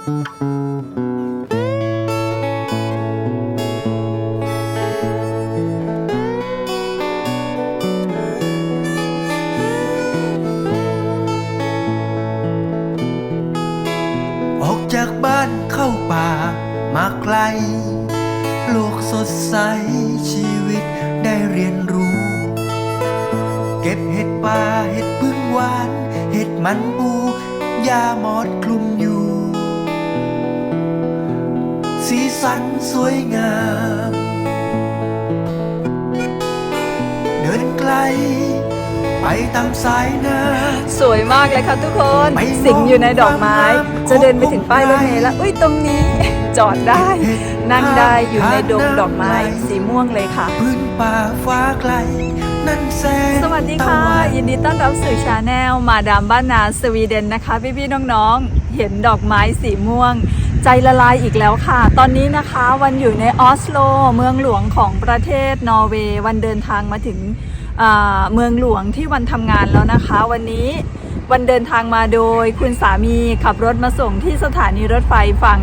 ออกจากบ้านเข้าป่ามาไกล โลกสดใสชีวิตได้เรียนรู้ เก็บเห็ดป่าเห็ดพึ่งหวาน เห็ดมันปูยาหมอด สันสวยงาม เดินไกล ไปตามสายน้ำ สวยมากเลยค่ะทุกคนไปมองสิงอยู่ในดอกไม้ความงามจะเดินไปถึงป้ายรถเมของล์แล้วอุ้ยตรงนี้ จอดได้ นั่งได้อยู่ในดงดอกไม้สีม่วงเลยค่ะพื้นป่าฟ้าไกลนั่นแสงสวัสดีค่ะตวันยินดีต้อนรับสู่ชาแนลมาดามบ้านนาสวีเดนนะคะ พี่ๆน้องๆ เห็นดอกไม้สีม่วง ใจละลายอีกแล้วค่ะ ตอนนี้นะคะวันอยู่ในออสโล เมืองหลวงของประเทศนอร์เวย์ วันเดินทางมาถึงเมืองหลวงที่วันทำงานแล้วนะคะ วันนี้วันเดินทางมาโดยคุณสามีขับรถมาส่งที่สถานีรถไฟฝั่ง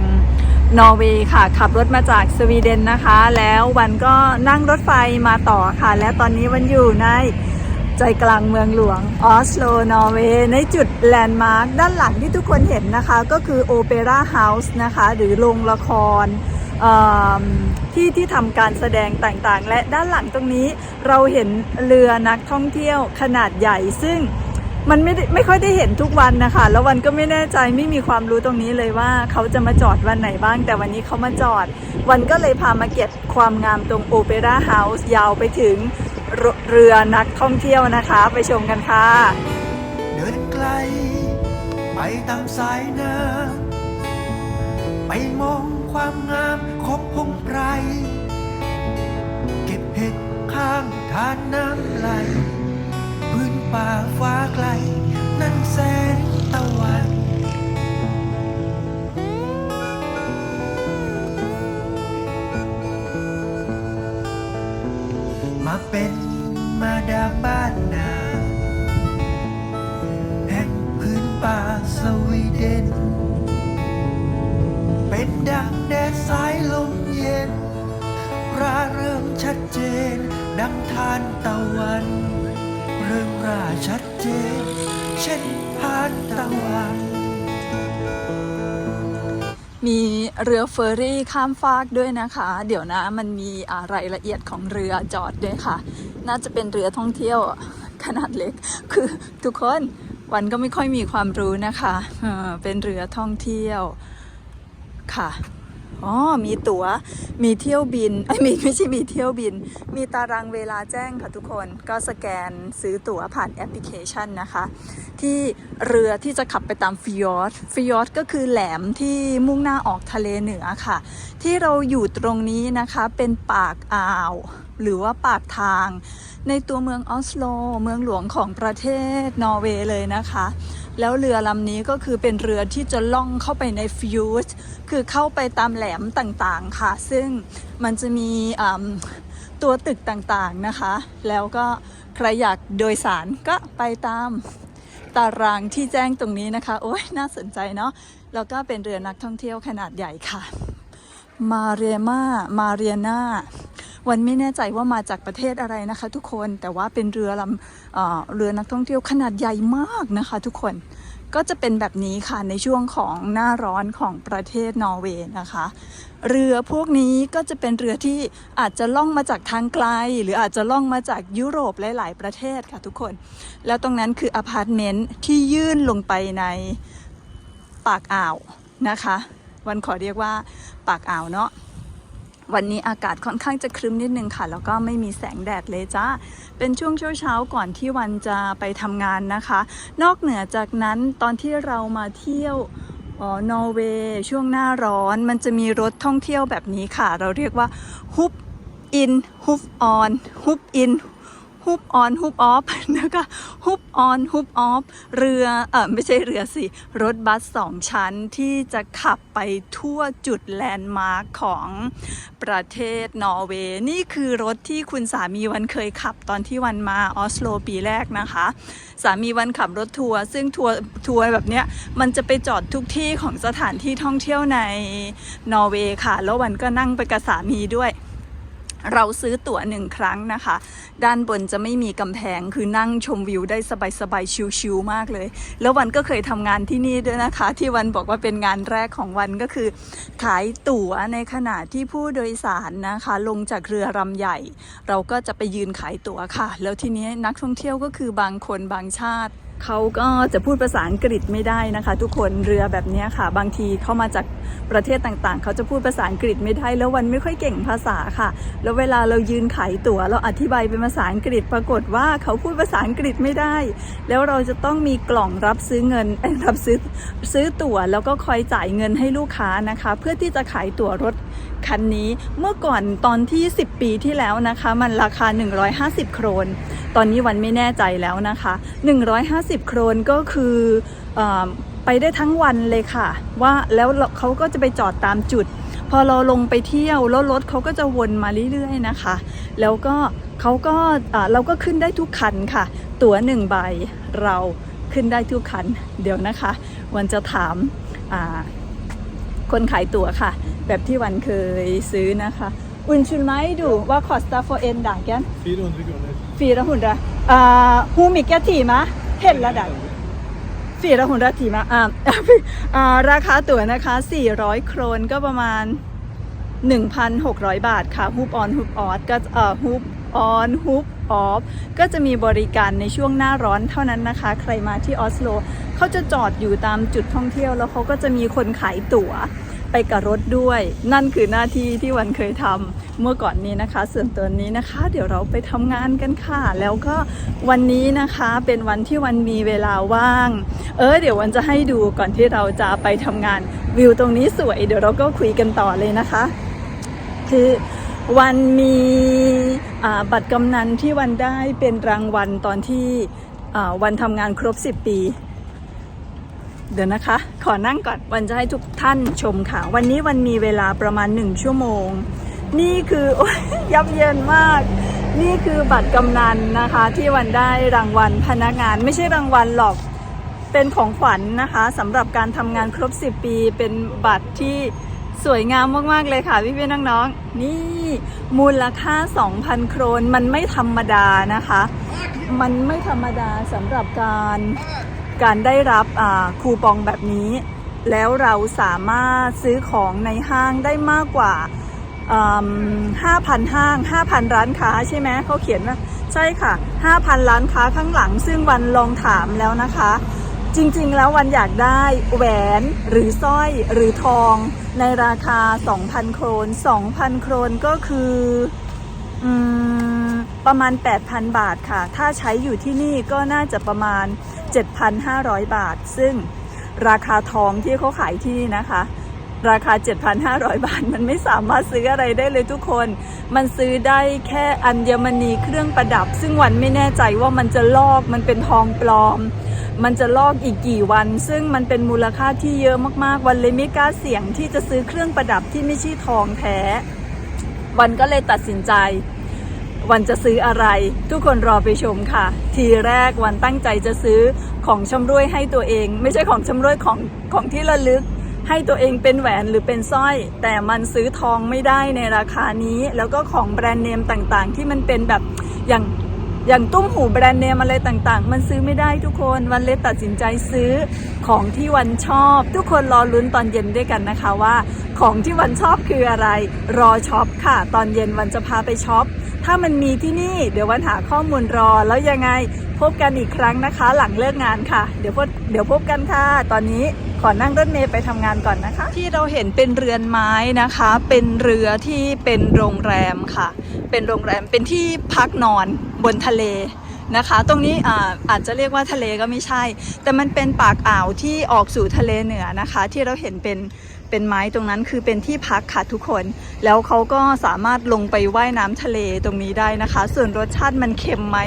นอร์เวย์ค่ะ ขับรถมาจากสวีเดนนะคะ แล้ววันก็นั่งรถไฟมาต่อค่ะ และตอนนี้วันอยู่ใน ใจกลางเมืองหลวงออสโลนอร์เวย์ในจุดแลนด์มาร์คด้านหลังที่ทุกคนเห็นนะคะ ก็คือโอเปร่าเฮาส์นะคะ หรือโรงละครที่ที่ทำการแสดงต่างๆ และด้านหลังตรงนี้เราเห็นเรือนักท่องเที่ยวขนาดใหญ่ซึ่ง มันไม่ได้ไม่ค่อยได้เห็นทุกวันนะคะ แล้ววันก็ไม่แน่ใจไม่มีความรู้ตรงนี้เลยว่าเขาจะมาจอดวันไหนบ้าง แต่วันนี้เขามาจอด วันก็เลยพามาเก็บความงามตรงโอเปร่าเฮาส์ยาวไปถึงเรเรือนักท่องเที่ยวนะคะ ไปชมกันค่ะ เดินไกล ไปตามสายน้ำไปมองความงามของพงไพรเก็บเห็ดข้างทานน้ำไหล พื้นป่าฟ้าไกล นั่นแสงตะวันมาเป็นมาดามบ้านนาแห่งพื้นป่าสวีเดน เป็นดังแดดสายลมเย็นราเริ่มชัดเจน ดังทานตะวัน เริ่มราชัดเจน เช่นทานตะวันมีเรือเฟอร์รี่ข้ามฟากด้วยนะคะ เดี๋ยวนะมันมีอ่ารายละเอียดของเรือจอดด้วยค่ะ น่าจะเป็นเรือท่องเที่ยวขนาดเล็ก คือทุกคนวันก็ไม่ค่อยมีความรู้นะคะ เป็นเรือท่องเที่ยวค่ะ อ๋อ มีตัว๋ว มีเที่ยวบินไอ้มีไม่ใช่มีเที่ยวบิน มีตารางเวลาแจ้งค่ะทุกคน ก็สแกนซื้อตั๋วผ่านแอปพลิเคชันนะคะ ที่เรือที่จะขับไปตามฟิยอร์ดฟิยอร์ดก็คือแหลมที่มุ่งหน้าออกทะเลเหนือค่ะ ที่เราอยู่ตรงนี้นะคะเป็นปากอ่าว หรือว่าปากทาง ในตัวเมืองออสโล เมืองหลวงของประเทศนอร์เวย์เลยนะคะ แล้วเรือลำนี้ก็คือเป็นเรือที่จะล่องเข้าไปในฟิวส์คือเข้าไปตามแหลมต่างๆค่ะ ซึ่งมันจะมีตัวตึกต่างๆนะคะ แล้วก็ใครอยากโดยสารก็ไปตามตารางที่แจ้งตรงนี้นะคะ โอ้ยน่าสนใจเนาะแล้วก็เป็นเรือนักท่องเที่ยวขนาดใหญ่ค่ะ มาเรียมามาเรียนา วันไม่แน่ใจว่ามาจากประเทศอะไรนะคะ ทุกคนแต่ว่าเป็นเรือลำเออเรือนักท่องเที่ยวขนาดใหญ่มากนะคะ ทุกคนก็จะเป็นแบบนี้ค่ะในช่วงของหน้าร้อนของประเทศนอร์เวย์นะคะ เรือพวกนี้ก็จะเป็นเรือที่อาจจะล่องมาจากทางไกล หรืออาจจะล่องมาจากยุโรปหลาย ๆ ประเทศค่ะทุกคน แล้วตรงนั้นคืออพาร์ตเมนต์ที่ยื่นลงไปในปากอ่าวนะคะ วันขอเรียกว่าปากอ่าวเนาะ วันนี้อากาศค่อนข้างจะครึ้มนิดนึงค่ะ แล้วก็ไม่มีแสงแดดเลยจ้าเป็นช่วงเช้าๆก่อนที่วันจะไปทำงานนะคะ นอกเหนือจากนั้นตอนที่เรามาเที่ยวอ๋อนอร์เวย์ช่วงหน้าร้อนมันจะมีรถท่องเที่ยวแบบนี้ค่ะ เราเรียกว่าฮุบอินฮุบออนฮุบอิน ฮุบออนฮุบออฟนะคะฮุบออนฮุบออฟเรือเออไม่ใช่เรือสิ รถบัสสองชั้นที่จะขับไปทั่วจุดแลนด์มาร์คของประเทศนอร์เวย์นี่คือรถที่คุณสามีวันเคยขับตอนที่วันมาออสโลปีแรกนะคะ สามีวันขับรถทัวร์ซึ่งทัวร์ทัวร์แบบเนี้ยมันจะไปจอดทุกที่ของสถานที่ท่องเที่ยวในนอร์เวย์ค่ะ แล้ววันก็นั่งไปกับสามีด้วย เราซื้อตั๋วหนึ่งครั้งนะคะ ด้านบนจะไม่มีกำแพงคือนั่งชมวิวได้สบายๆ ชิลๆมากเลย แล้ววันก็เคยทำงานที่นี่ด้วยนะคะ ที่วันบอกว่าเป็นงานแรกของวันก็คือ ขายตั๋วในขณะที่ผู้โดยสารนะคะ ลงจากเรือลำใหญ่ เราก็จะไปยืนขายตั๋วค่ะ แล้วทีนี้นักท่องเที่ยวก็คือบางคนบางชาติ เขาก็จะพูดภาษาอังกฤษไม่ได้นะคะ ทุกคนเรือแบบนี้ค่ะ บางทีเข้ามาจากประเทศต่างๆ เขาจะพูดภาษาอังกฤษไม่ได้แล้ววันไม่ค่อยเก่งภาษาค่ะ แล้วเวลาเรายืนขายตั๋ว เราอธิบายเป็นภาษาอังกฤษปรากฏว่าเขาพูดภาษาอังกฤษไม่ได้ แล้วเราจะต้องมีกล่องรับซื้อเงินรับซื้อซื้อตั๋วแล้วก็คอยจ่ายเงินให้ลูกค้านะคะ เพื่อที่จะขายตั๋วรถ คันนี้เมื่อก่อนตอนที่ 10 ปีที่แล้วนะคะ มันราคา 150 โครน ตอนนี้วันไม่แน่ใจแล้วนะคะ 150 โครนก็คืออไปได้ทั้งวันเลยค่ะ ว่าแล้วเขาก็จะไปจอดตามจุด พอเราลงไปเที่ยวแล้วรถเขาก็จะวนมาเรื่อยๆนะคะ แล้วก็เขาก็เราก็ขึ้นได้ทุกคันค่ะ ตั๋วหนึ่งใบเราขึ้นได้ทุกคัน เดี๋ยวนะคะ วันจะถาม คนขายตั๋วค่ะ แบบที่วันเคยซื้อนะคะ อุนชุนไมดูว่าคอสตาโฟเอนด่างแกน 400 kronor. 400 uh, hur mycket timmar hela dagen 400 timmar อ่าอ่าราคาตั๋วนะคะ 400 โครนก็ประมาณ 1,600 บาทค่ะฮุบออนฮุบออฟก็เอ่อฮุบ ออนฮุบออฟก็จะมีบริการในช่วงหน้าร้อนเท่านั้นนะคะ ใครมาที่ออสโลเขาจะจอดอยู่ตามจุดท่องเที่ยว แล้วเขาก็จะมีคนขายตั๋วไปกับรถด้วย นั่นคือหน้าที่ที่วันเคยทำเมื่อก่อนนี้นะคะ ส่วนตัวนี้นะคะ เดี๋ยวเราไปทำงานกันค่ะ แล้วก็วันนี้นะคะเป็นวันที่วันมีเวลาว่าง เออเดี๋ยววันจะให้ดูก่อนที่เราจะไปทำงานวิวตรงนี้สวย เดี๋ยวเราก็คุยกันต่อเลยนะคะ คือ วันมีบัตรกำนันที่วันได้เป็นรางวัลตอนที่วันทำงานครบ 10 ปี เดี๋ยวนะคะ ขอนั่งก่อนวันจะให้ทุกท่านชมค่ะ วันนี้วันมีเวลาประมาณ 1 ชั่วโมง นี่คืออยับเยินมาก นี่คือบัตรกำนันนะคะ ที่วันได้รางวัลพนักงานไม่ใช่รางวัลหรอกเป็นของขวัญนนะคะสำหรับการทำงานครบ 10 ปี เป็นบัตรที่ สวยงามมาก ๆ เลยค่ะพี่พี่น้องๆ นี่มูลค่า 2,000 โครน มันไม่ธรรมดานะคะ มันไม่ธรรมดาสำหรับการการได้รับคูปองแบบนี้ แล้วเราสามารถซื้อของในห้างได้มากกว่าห้าพันห้าง 5,000 ร้านค้าใช่ไหมเขาเขียนว่าใช่ค่ะ 5,000 ร้านค้าข้างหลัง ซึ่งวันลองถามแล้วนะคะ จริงๆ แล้ววันอยากได้แหวนหรือสร้อยหรือทองในราคา 2,000 โครน 2,000 โครนก็คืออประมาณ 8,000 บาทค่ะ ถ้าใช้อยู่ที่นี่ก็น่าจะประมาณ 7,500 บาท ซึ่งราคาทองที่เขาขายที่นี่นะคะ ราคา 7,500 บาท มันไม่สามารถซื้ออะไรได้เลยทุกคน มันซื้อได้แค่อัญมณีเครื่องประดับ ซึ่งวันไม่แน่ใจว่ามันจะลอกมันเป็นทองปลอม มันจะลอกอีกกี่วัน ซึ่งมันเป็นมูลค่าที่เยอะมากๆ วันเลยไม่กล้าเสี่ยงที่จะซื้อเครื่องประดับที่ไม่ใช่ทองแท้ วันก็เลยตัดสินใจ วันจะซื้ออะไร ทุกคนรอไปชมค่ะ ทีแรกวันตั้งใจจะซื้อของชำร่วยให้ตัวเอง ไม่ใช่ของชำร่วยของของที่ระลึก ให้ตัวเองเป็นแหวนหรือเป็นสร้อย แต่มันซื้อทองไม่ได้ในราคานี้ แล้วก็ของแบรนด์เนมต่างๆ ที่มันเป็นแบบอย่าง อย่างตุ้มหูแบรนด์เนมอะไรต่างๆ มันซื้อไม่ได้ทุกคนวันเลยตัดสินใจซื้อของที่วันชอบ ทุกคนรอลุ้นตอนเย็นด้วยกันนะคะว่า ของที่วันชอบคืออะไร รอช็อปค่ะ ตอนเย็นวันจะพาไปช็อปถ้ามันมีที่นี่ เดี๋ยววันหาข้อมูลรอแล้วยังไงพบกันอีกครั้งนะคะ หลังเลิกงานค่ะ เดี๋ยวพบเดี๋ยวพบกันค่ะ ตอนนี้ขอนั่งรถเมล์ไปทำงานก่อนนะคะ ที่เราเห็นเป็นเรือนไม้นะคะ เป็นเรือที่เป็นโรงแรมค่ะ เป็นโรงแรมเป็นที่พักนอน บนทะเลนะคะ ตรงนี้อาอาจจะเรียกว่าทะเลก็ไม่ใช่ แต่มันเป็นปากอ่าวที่ออกสู่ทะเลเหนือนะคะ ที่เราเห็นเป็นเป็นไม้ตรงนั้นคือเป็นที่พักค่ะทุกคน แล้วเขาก็สามารถลงไปว่ายน้ำทะเลตรงนี้ได้นะคะ ส่วนรสชาติมันเค็มไหม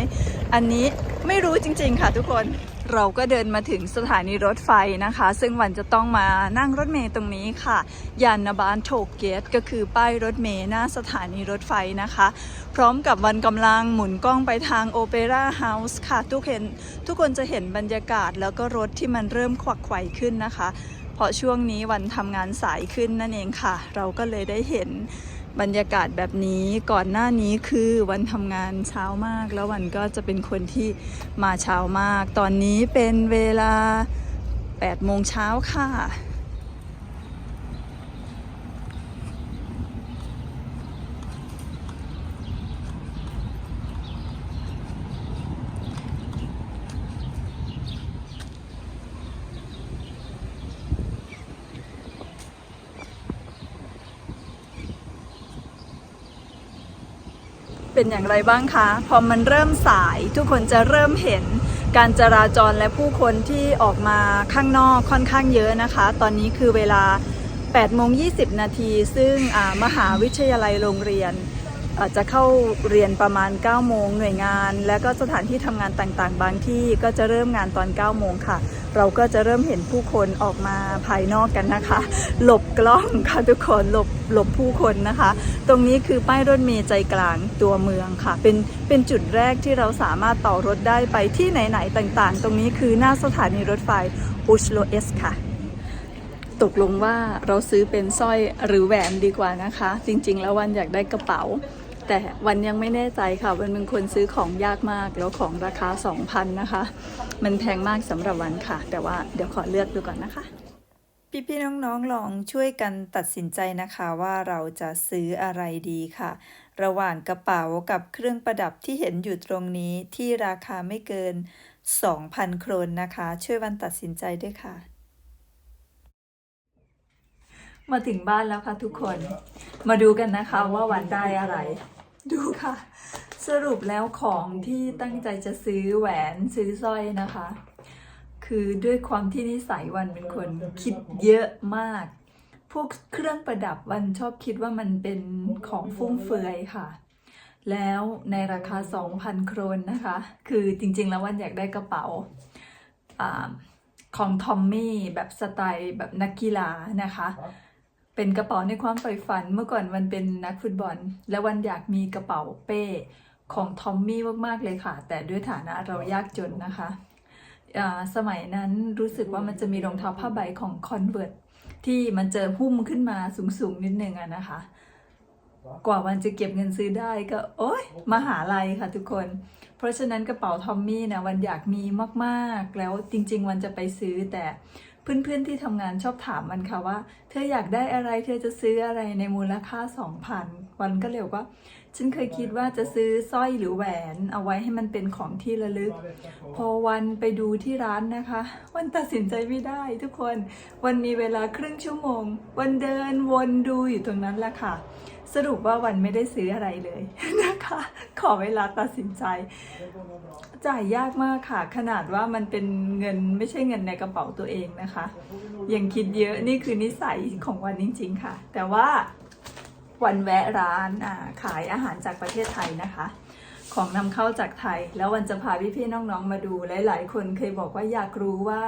อันนี้ไม่รู้จริง ๆ ค่ะทุกคน เราก็เดินมาถึงสถานีรถไฟนะคะ ซึ่งวันจะต้องมานั่งรถเมล์ตรงนี้ค่ะ ยานนาบานโถกเกตก็คือป้ายรถเมล์หน้าสถานีรถไฟนะคะ พร้อมกับวันกำลังหมุนกล้องไปทางโอเปร่าเฮาส์ค่ะ ทุกเห็นทุกคนจะเห็นบรรยากาศแล้วก็รถที่มันเริ่มขวักไขว่ขึ้นนะคะ เพราะช่วงนี้วันทำงานสายขึ้นนั่นเองค่ะ เราก็เลยได้เห็น บรรยากาศแบบนี้ก่อนหน้านี้คือวันทำงานเช้ามาก แล้ววันก็จะเป็นคนที่มาเช้ามาก ตอนนี้เป็นเวลา8โมงเช้าค่ะ เป็นอย่างไรบ้างคะ พอมันเริ่มสายทุกคนจะเริ่มเห็นการจราจรและผู้คนที่ออกมาข้างนอกค่อนข้างเยอะนะคะ ตอนนี้คือเวลา8โมง20 นาที ซึ่งมหาวิทยาลัยโรงเรียน จะเข้าเรียนประมาณ 9 โมงหน่วยงาน และก็สถานที่ทำงานต่างๆ บางที่ก็จะเริ่มงานตอน 9 โมงค่ะ เราก็จะเริ่มเห็นผู้คนออกมาภายนอกกันนะคะ หลบกล้องค่ะทุกคนหลบหลบผู้คนนะคะ ตรงนี้คือป้ายรถเมล์ใจกลางตัวเมืองค่ะ เป็นเป็นจุดแรกที่เราสามารถต่อรถได้ไปที่ไหนๆต่างๆ ตรงนี้คือหน้าสถานีรถไฟอุชโลเอสค่ะ ตกลงว่าเราซื้อเป็นสร้อยหรือแหวนดีกว่านะคะ จริงๆ แล้ววันอยากได้กระเป๋า แต่วันยังไม่แน่ใจค่ะ วันเป็นคนซื้อของยากมากแล้วของราคา 2,000 นะคะ มันแพงมากสำหรับวันค่ะ แต่ว่าเดี๋ยวขอเลือกดูก่อนนะคะ พี่ๆน้องๆลองช่วยกันตัดสินใจนะคะว่าเราจะซื้ออะไรดีค่ะ ระหว่างกระเป๋ากับเครื่องประดับที่เห็นอยู่ตรงนี้ที่ราคาไม่เกิน 2,000 โครนนะคะ ช่วยวันตัดสินใจด้วยค่ะ มาถึงบ้านแล้วค่ะทุกคน มาดูกันนะคะว่าวันได้อะไร ดูค่ะ สรุปแล้วของที่ตั้งใจจะซื้อแหวนซื้อสร้อยนะคะ คือด้วยความที่นิสัยวันเป็นคนคิดเยอะมาก พวกเครื่องประดับวันชอบคิดว่ามันเป็นของฟุ่มเฟือยค่ะ แล้วในราคา 2,000 โครนนะคะ คือจริงๆแล้ววันอยากได้กระเป๋าอาของทอมมี่แบบสไตล์แบบนักกีฬานะคะ เป็นกระเป๋าในความใฝ่ฝันเมื่อก่อนวันเป็นนักฟุตบอล แล้ววันอยากมีกระเป๋าเป้ของทอมมี่มากๆเลยค่ะ แต่ด้วยฐานะเรายากจนนะคะอ่าสมัยนั้นรู้สึกว่ามันจะมีรองเท้าผ้าใบของ Convert ที่มันเจอหุ้มขึ้นมาสูงๆ นิดนึงอะนะคะ กว่าวันจะเก็บเงินซื้อได้ก็ โอ๊ยมหาลัยค่ะทุกคน เพราะฉะนั้นกระเป๋าทอมมี่นะวันอยากมีมากๆ แล้วจริง ๆ วันจะไปซื้อแต่ เพื่อนๆที่ทำงานชอบถามมันค่ะว่า เธออยากได้อะไรเธอจะซื้ออะไรในมูลค่า 2,000 วันก็เลยกว่า ฉันเคยคิดว่าจะซื้อสร้อยหรือแหวนเอาไว้ให้มันเป็นของที่ระลึก พอวันไปดูที่ร้านนะคะ วันตัดสินใจไม่ได้ทุกคน วันมีเวลาครึ่งชั่วโมง วันเดินวนดูอยู่ตรงนั้นแหละค่ะ สรุปว่าวันไม่ได้ซื้ออะไรเลยนะคะ ขอเวลาตัดสินใจ จ่ายยากมากค่ะ ขนาดว่ามันเป็นเงินไม่ใช่เงินในกระเป๋าตัวเองนะคะยังคิดเยอะนี่คือนิสัยของวันจริง ๆ ค่ะ แต่ว่าวันแวะร้านขายอาหารจากประเทศไทยนะคะ ของนำเข้าจากไทย แล้ววันจะพาพี่ๆน้องๆมาดูหลายๆ คนเคยบอกว่าอยากรู้ว่า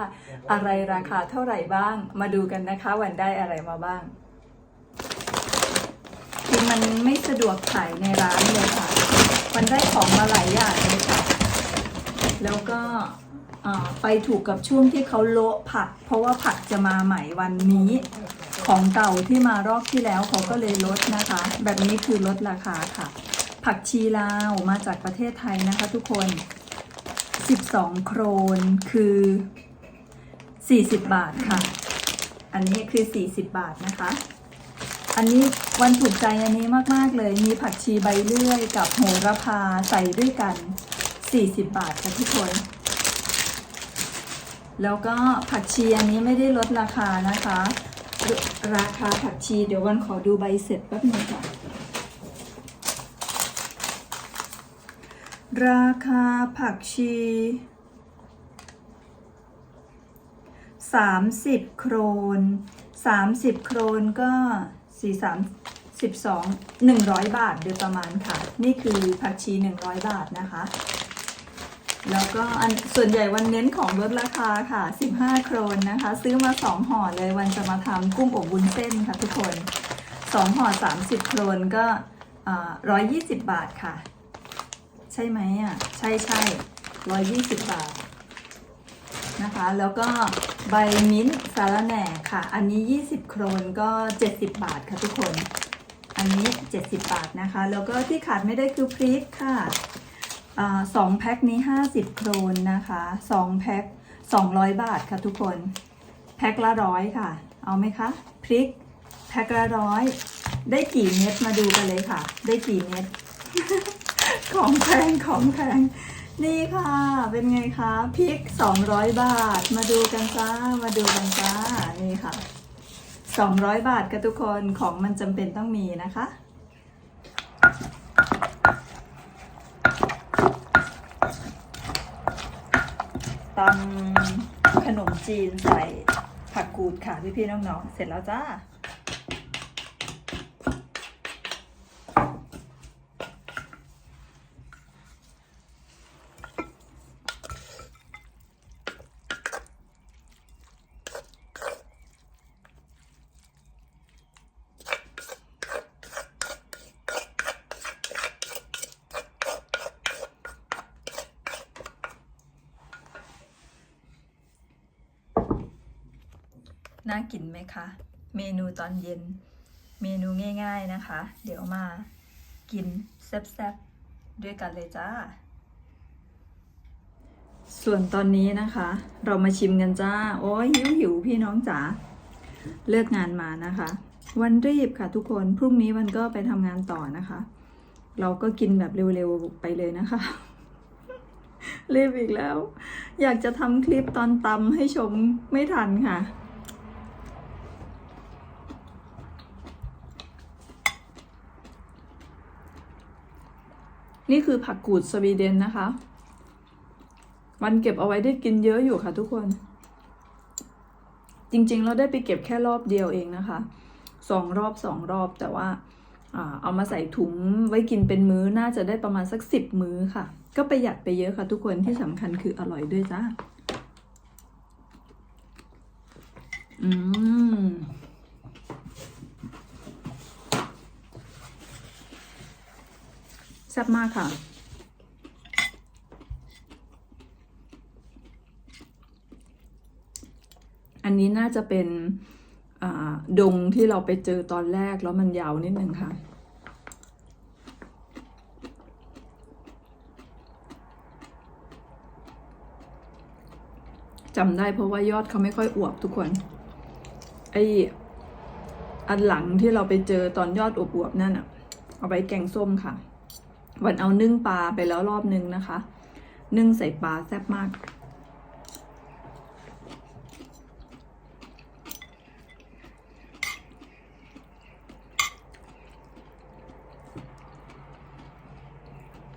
อะไรราคาเท่าไหร่บ้าง มาดูกันนะคะ วันได้อะไรมาบ้าง มันไม่สะดวกขายในร้านเลยค่ะ มันได้ของมาหลายอย่างเลยค่ะ แล้วก็ไปถูกกับช่วงที่เขาโละผัก เพราะว่าผักจะมาใหม่วันนี้ ของเก่าที่มารอบที่แล้วเขาก็เลยลดนะคะ แบบนี้คือลดราคาค่ะ ผักชีลาวมาจากประเทศไทยนะคะทุกคน 12 โครนคือ 40 บาทค่ะ อันนี้คือ 40 บาทนะคะ อันนี้วันถูกใจอันนี้มาก ๆ เลย มีผักชีใบเลื่อยกับโหระพาใส่ด้วยกัน 40 บาทค่ะทุกคน แล้วก็ผักชีอันนี้ไม่ได้ลดราคานะคะ ราคาผักชีเดี๋ยววันขอดูใบเสร็จแป๊บนึงค่ะ ราคาผักชี 30 โครน 30 โครนก็ 4 3 12 100บาทโดยประมาณค่ะ นี่คือผักชี100บาทนะคะ แล้วก็อันส่วนใหญ่วันเน้นของลดราคาค่ะ15โครนนะคะ ซื้อมา2ห่อเลยวันจะมาทำกุ้งอบวุ้นเส้นค่ะทุกคน2ห่อ30โครนก็ร้อยยี่สิบบาทค่ะ ใช่ไหมอะ ใช่ใช่ร้อยยี่สิบบาท นะคะ แล้วก็ใบมิ้นท์สาระแหน่ค่ะ อันนี้ 20 โครนก็ 70 บาทค่ะทุกคน อันนี้ 70 บาทนะคะ แล้วก็ที่ขาดไม่ได้คือพริกค่ะสองแพ็คนี้ 50 โครนนะคะสองแพ็ค200 บาทค่ะทุกคน แพ็คละร้อยค่ะ เอาไหมคะ พริก แพ็คละร้อย ได้กี่เม็ดมาดูกันเลยค่ะ ได้กี่เม็ด ของแพงของแพง นี่ค่ะ เป็นไงคะพริก 200 บาท มาดูกันจ้า มาดูกันจ้า นี่ค่ะ 200 บาทกับทุกคนของมันจำเป็นต้องมีนะคะ ตำขนมจีนใส่ผักกูดค่ะพี่ๆน้องๆ เสร็จแล้วจ้า น่ากินไหมคะ เมนูตอนเย็น เมนูง่าย ๆนะคะ เดี๋ยวมากินแซ่บๆด้วยกันเลยจ้า ส่วนตอนนี้นะคะ เรามาชิมกันจ้า โอ้ยหิวหิวพี่น้องจ๋าเลิกงานมานะคะ วันรีบค่ะทุกคนพรุ่งนี้มันก็ไปทำงานต่อนะคะ เราก็กินแบบเร็วๆไปเลยนะคะรีบอีกแล้ว อยากจะทำคลิปตอนตำให้ชมไม่ทันค่ะ นี่คือผักกูดสวีเดนนะคะ มันเก็บเอาไว้ได้กินเยอะอยู่ค่ะทุกคน จริงๆ เราได้ไปเก็บแค่รอบเดียวเองนะคะสองรอบสองรอบแต่ว่าอ่าเอามาใส่ถุงไว้กินเป็นมื้อน่าจะได้ประมาณสักสิบมื้อค่ะ ก็ประหยัดไปเยอะค่ะทุกคนที่สำคัญคืออร่อยด้วยจ้าอืม แซ่บมากค่ะ อันนี้น่าจะเป็นดงที่เราไปเจอตอนแรกแล้วมันยาวนิดนึงค่ะ จำได้เพราะว่ายอดเขาไม่ค่อยอวบทุกคน ไออันหลังที่เราไปเจอตอนยอดอวบๆนั่นอะเอาไปแกงส้มค่ะ วันเอานึ่งปลาไปแล้วรอบนึงนะคะ นึ่งใส่ปลาแซ่บมาก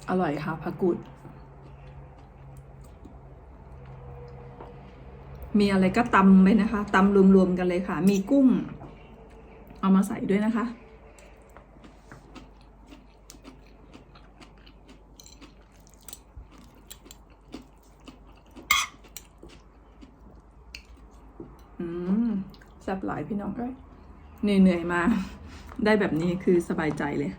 อร่อยค่ะผักกูดมีอะไรก็ตำไปนะคะตำรวมๆกันเลยค่ะ มีกุ้ง เอามาใส่ด้วยนะคะ อืมแซ่บหลายพี่น้องเอ้ยเหนื่อยๆมา ได้แบบนี้คือสบายใจเลย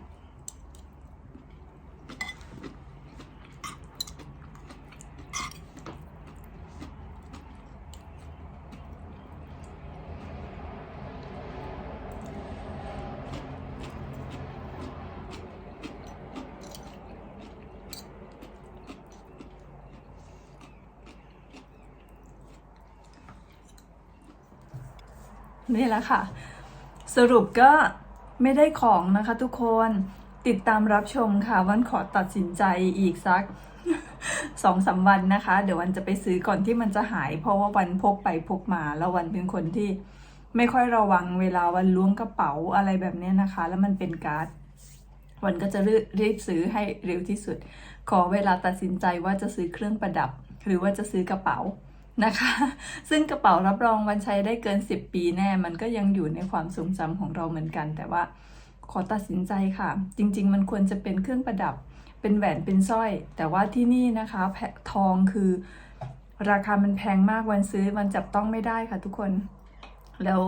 นี่แหละค่ะ สรุปก็ไม่ได้ของนะคะทุกคนติดตามรับชมค่ะวันขอตัดสินใจอีกสักสองสามวันนะคะ เดี๋ยววันจะไปซื้อก่อนที่มันจะหาย เพราะว่าวันพกไปพกมาแล้ววันเป็นคนที่ไม่ค่อยระวังเวลาวันล้วงกระเป๋าอะไรแบบนี้นะคะ แล้วมันเป็นการ์ดวันก็จะรีบรีบซื้อให้เร็วที่สุด ขอเวลาตัดสินใจว่าจะซื้อเครื่องประดับ หรือว่าจะซื้อกระเป๋า นะคะ ซึ่งกระเป๋ารับรองวันใช้ได้เกิน 10 ปีแน่ มันก็ยังอยู่ในความทรงจำของเราเหมือนกัน แต่ว่าขอตัดสินใจค่ะ จริง ๆ มันควรจะเป็นเครื่องประดับ เป็นแหวน เป็นสร้อย แต่ว่าที่นี่นะคะแพทองคือ ราคามันแพงมากวันซื้อมันจับต้องไม่ได้ค่ะทุกคน แล้ว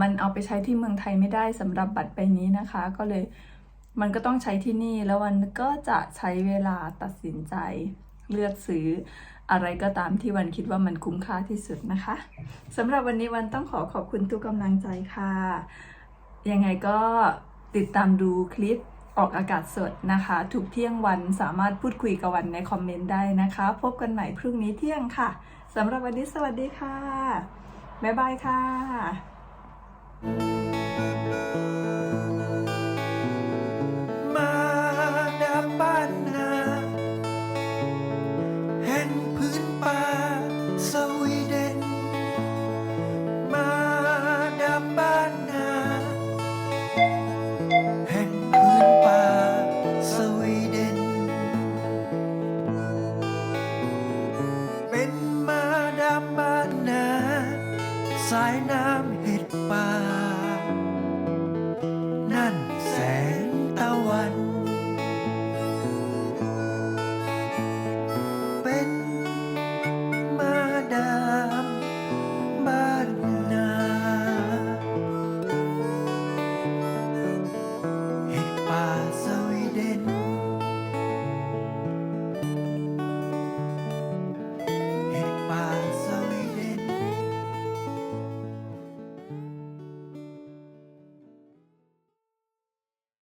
มันเอาไปใช้ที่เมืองไทยไม่ได้สำหรับบัตรใบนี้นะคะ ก็เลยมันก็ต้องใช้ที่นี่แล้ววันก็จะใช้เวลาตัดสินใจเลือกซื้อ อะไรก็ตามที่วันคิดว่ามันคุ้มค่าที่สุดนะคะสำหรับวันนี้วันต้องขอขอบคุณทุกกำลังใจค่ะ ยังไงก็ติดตามดูคลิปออกอากาศสดนะคะ ทุกเที่ยงวันสามารถพูดคุยกับวันในคอมเมนต์ได้นะคะ พบกันใหม่พรุ่งนี้เที่ยงค่ะสำหรับวันนี้สวัสดีค่ะ บ๊ายบายค่ะ เป็